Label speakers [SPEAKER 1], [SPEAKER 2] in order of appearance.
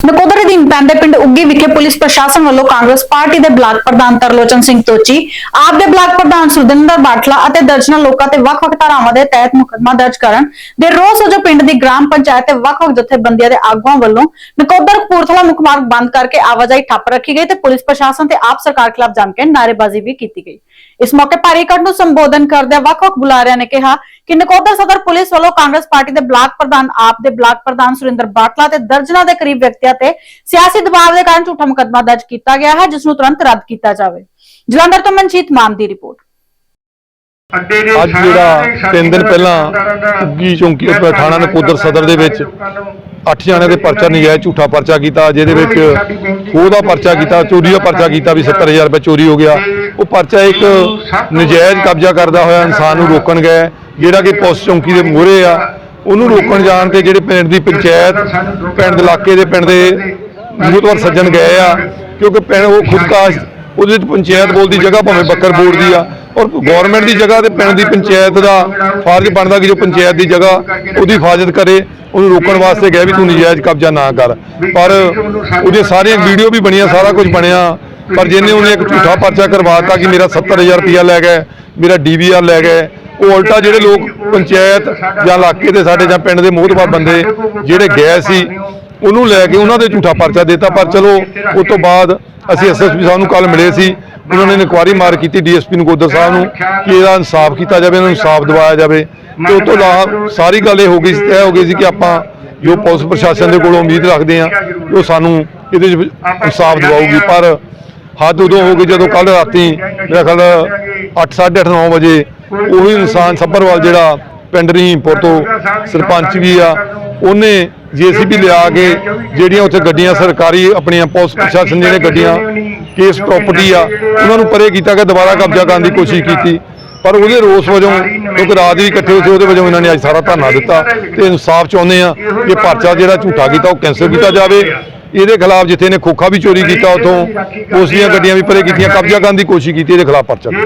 [SPEAKER 1] ਨਕੋਦਰ ਅਧੀਨ ਪੈਂਦੇ ਪਿੰਡ ਉੱਗੀ ਵਿਖੇ ਪੁਲਿਸ ਪ੍ਰਸ਼ਾਸਨ ਵੱਲੋਂ ਕਾਂਗਰਸ ਪਾਰਟੀ ਦੇ ਬਲਾਕ ਪ੍ਰਧਾਨ ਤਰਲੋਚਨ ਸਿੰਘ ਤੋਚੀ, ਆਪ ਦੇ ਬਲਾਕ ਪ੍ਰਧਾਨ ਸੁਰਿੰਦਰ ਬਾਟਲਾ ਅਤੇ ਦਰਜਨਾਂ ਲੋਕਾਂ ਤੇ ਵੱਖ-ਵੱਖ ਧਾਰਾਵਾਂ ਦੇ ਤਹਿਤ ਮੁਕੱਦਮਾ ਦਰਜ ਕਰਨ ਦੇ ਰੋਸ ਵਜੋਂ ਪਿੰਡ ਦੀ ਗ੍ਰਾਮ ਪੰਚਾਇਤ ਤੇ ਵੱਖ-ਵੱਖ ਜਥੇਬੰਦੀਆਂ ਦੇ ਆਗੂਆਂ ਵੱਲੋਂ ਨਕੋਦਰ ਕਪੂਰਥਲਾ ਮੁੱਖ ਮਾਰਗ ਬੰਦ ਕਰਕੇ ਆਵਾਜਾਈ ਠੱਪ ਰੱਖੀ ਗਈ ਤੇ ਪੁਲਿਸ ਪ੍ਰਸ਼ਾਸਨ ਤੇ ਆਪ ਸਰਕਾਰ ਖਿਲਾਫ ਜੰਮ ਕੇ ਨਾਅਰੇਬਾਜ਼ੀ ਵੀ ਕੀਤੀ ਗਈ। ਇਸ ਮੌਕੇ ਭਾਰੀ ਇਕੱਠ ਨੂੰ ਸੰਬੋਧਨ ਕਰਦਿਆਂ ਵੱਖ-ਵੱਖ ਬੁਲਾਰਿਆਂ ਨੇ ਕਿਹਾ ਕਿ ਨਕੋਦਰ ਸਦਰ ਪੁਲਿਸ ਵੱਲੋਂ ਕਾਂਗਰਸ ਪਾਰਟੀ ਦੇ ਬਲਾਕ ਪ੍ਰਧਾਨ ਆਪ ਦੇ ਬਲਾਕ ਪ੍ਰਧਾਨ ਸੁਰਿੰਦਰ ਬਾਟਲਾ ਤੇ ਦਰਜਨਾਂ ਦੇ ਕਰੀਬ ਵਿਅਕਤੀਆਂ ਤੇ ਸਿਆਸੀ ਦਬਾਅ ਦੇ ਕਾਰਨ ਝੂਠਾ ਮੁਕੱਦਮਾ ਦਰਜ ਕੀਤਾ ਗਿਆ ਹੈ ਜਿਸ ਨੂੰ ਤੁਰੰਤ ਰੱਦ ਕੀਤਾ ਜਾਵੇ। ਜਲੰਧਰ ਤੋਂ ਮਨਜੀਤ ਮਾਨ ਦੀ ਰਿਪੋਰਟ।
[SPEAKER 2] ਅੱਜ ਜਿਹੜਾ ਤਿੰਨ ਦਿਨ ਪਹਿਲਾਂ ਉੱਗੀ ਚੌਂਕੀ ਥਾਣਾ ਨਕੋਦਰ ਸਦਰ ਦੇ ਵਿੱਚ ਅੱਠ ਜਣਿਆਂ ਦੇ ਪਰਚਾ ਨਜਾਇਜ਼ ਝੂਠਾ ਪਰਚਾ ਕੀਤਾ ਜਿਹਦੇ ਵਿੱਚ ਉਹਦਾ ਪਰਚਾ ਕੀਤਾ ਚੋਰੀ ਦਾ ਪਰਚਾ ਕੀਤਾ ਵੀ 70000 ਰੁਪਏ ਚੋਰੀ ਹੋ ਗਿਆ। ਉਹ ਪਰਚਾ ਇੱਕ ਨਜਾਇਜ਼ ਕਬਜ਼ਾ ਕਰਦਾ ਹੋਇਆ ਇਨਸਾਨ ਨੂੰ ਰੋਕਣ ਗਏ ਜਿਹੜਾ ਕਿ ਪੁਲਿਸ ਚੌਂਕੀ ਦੇ ਮੂਹਰੇ ਆ ਉਹਨੂੰ ਰੋਕਣ ਜਾਣ ਤੇ ਜਿਹੜੇ ਪਿੰਡ ਦੀ ਪੰਚਾਇਤ ਪਿੰਡ ਦੇ ਇਲਾਕੇ ਦੇ ਪਿੰਡ ਦੇ ਮੂਤਵਰ ਸੱਜਣ ਗਏ ਆ ਕਿਉਂਕਿ ਪਿੰਡ ਉਹ ਖੁਦਕਾਸ਼ ਉਹਦੇ ਵਿੱਚ ਪੰਚਾਇਤ ਬੋਲਦੀ ਜਗ੍ਹਾ ਭਾਵੇਂ ਬੱਕਰ ਬੋਰਡ ਦੀ ਆ ਔਰ ਗਵਰਨਮੈਂਟ ਦੀ ਜਗ੍ਹਾ ਤੇ ਪਿੰਡ ਦੀ ਪੰਚਾਇਤ ਦਾ ਫਰਜ਼ ਬਣਦਾ ਕਿ ਜੋ ਪੰਚਾਇਤ ਦੀ ਜਗ੍ਹਾ ਉਹਦੀ ਹਿਫਾਜ਼ਤ ਕਰੇ ਉਹਨੂੰ ਰੋਕਣ ਵਾਸਤੇ ਗਏ ਵੀ ਤੂੰ ਨਜਾਇਜ਼ ਕਬਜ਼ਾ ਨਾ ਕਰ। ਪਰ ਉਹਦੇ ਸਾਰੀਆਂ ਵੀਡੀਓ ਵੀ ਬਣੀਆਂ ਸਾਰਾ ਕੁਝ ਬਣਿਆ। ਪਰ ਜਿਹਨੇ ਉਹਨੇ ਇੱਕ ਝੂਠਾ ਪਰਚਾ ਕਰਵਾਤਾ ਕਿ ਮੇਰਾ 70000 ਰੁਪਇਆ ਲੈ ਗਏ ਮੇਰਾ ਡੀਵੀਆਰ ਲੈ ਗਏ ਉਹ ਉਲਟਾ ਜਿਹੜੇ ਲੋਕ ਪੰਚਾਇਤ ਜਾਂ ਇਲਾਕੇ ਦੇ ਸਾਡੇ ਜਾਂ ਪਿੰਡ ਦੇ ਮੋਹਤਬਾਰ ਬੰਦੇ ਜਿਹੜੇ ਗਏ ਸੀ ਉਹਨੂੰ ਲੈ ਕੇ ਉਹਨਾਂ ਦੇ ਝੂਠਾ ਪਰਚਾ ਦਿੱਤਾ। ਪਰ ਚਲੋ ਉਸ ਤੋਂ ਬਾਅਦ ਅਸੀਂ ਐਸਐਸਪੀ ਸਾਹਿਬ ਨੂੰ ਕੱਲ ਮਿਲੇ ਸੀ ਉਹਨਾਂ ਨੇ ਇਨਕੁਆਰੀ ਮਾਰ ਕੀਤੀ ਡੀਐਸਪੀ ਨਗੋਦਰ ਸਾਹਿਬ ਨੂੰ ਕਿ ਇਹਦਾ ਇਨਸਾਫ ਕੀਤਾ ਜਾਵੇ ਇਹਨਾਂ ਨੂੰ ਇਨਸਾਫ ਦਿਵਾਇਆ ਜਾਵੇ। ਤੇ ਉਸ ਤੋਂ ਇਲਾਵਾ ਸਾਰੀ ਗੱਲ ਇਹ ਹੋ ਗਈ ਸੀ ਤੈਅ ਹੋ ਗਈ ਸੀ ਕਿ ਆਪਾਂ ਜੋ ਪੁਲਿਸ ਪ੍ਰਸ਼ਾਸਨ ਦੇ ਕੋਲੋਂ ਉਮੀਦ ਰੱਖਦੇ ਆ ਉਹ ਸਾਨੂੰ ਇਹਦੇ 'ਚ ਇਨਸਾਫ ਦਿਵਾਊਗੀ। ਪਰ ਹੱਦ ਉਦੋਂ ਹੋ ਗਈ ਜਦੋਂ ਕੱਲ ਰਾਤੀ, ਮੇਰਾ ਖਿਆਲ 8:30 9 ਵਜੇ, ਉਹੀ ਇਨਸਾਨ ਸੱਭਰਵਾਲ ਜਿਹੜਾ ਪਿੰਡ ਰਹੀਮਪੁਰ ਤੋਂ ਸਰਪੰਚ ਵੀ ਆ, ਉਹਨੇ ਜੀਸੀਬੀ ਲਿਆ ਕੇ ਜਿਹੜੀਆਂ ਉੱਥੇ ਗੱਡੀਆਂ ਸਰਕਾਰੀ ਆਪਣੀਆਂ ਪੁਲਿਸ ਪ੍ਰਸ਼ਾਸਨ ਜਿਹੜੇ ਗੱਡੀਆਂ, ਕੇਸ ਪ੍ਰਾਪਰਟੀ ਆ, ਉਹਨਾਂ ਨੂੰ ਪਰੇ ਕੀਤਾ ਕਿ ਦੁਬਾਰਾ ਕਬਜ਼ਾ ਕਰਨ ਦੀ ਕੋਸ਼ਿਸ਼ ਕੀਤੀ। ਪਰ ਉਹਦੇ ਰੋਸ ਵਜੋਂ ਕਿਉਂਕਿ ਰਾਤ ਵੀ ਇਕੱਠੇ ਹੋਏ ਸੀ, ਉਹਦੇ ਵਜੋਂ ਇਹਨਾਂ ਨੇ ਅੱਜ ਸਾਰਾ ਧਰਨਾ ਦਿੱਤਾ ਤੇ ਇਨਸਾਫ ਚਾਹੁੰਦੇ ਆ ਕਿ ਪਰਚਾ ਜਿਹੜਾ ਝੂਠਾ ਕੀਤਾ, ਉਹ ਕੈਂਸਲ ਕੀਤਾ ਜਾਵੇ। ਇਹਦੇ ਖਿਲਾਫ ਜਿੱਥੇ ਨੇ ਖੋਖਾ ਵੀ ਚੋਰੀ ਕੀਤਾ ਉਥੋਂ ਉਸ ਦੀਆਂ ਗੱਡੀਆਂ ਵੀ ਪਰੇ ਕੀਤੀਆਂ ਕਬਜ਼ਾ ਕਰਨ ਦੀ ਕੋਸ਼ਿਸ਼ ਕੀਤੀ ਇਹਦੇ ਖਿਲਾਫ ਪਰਚਾ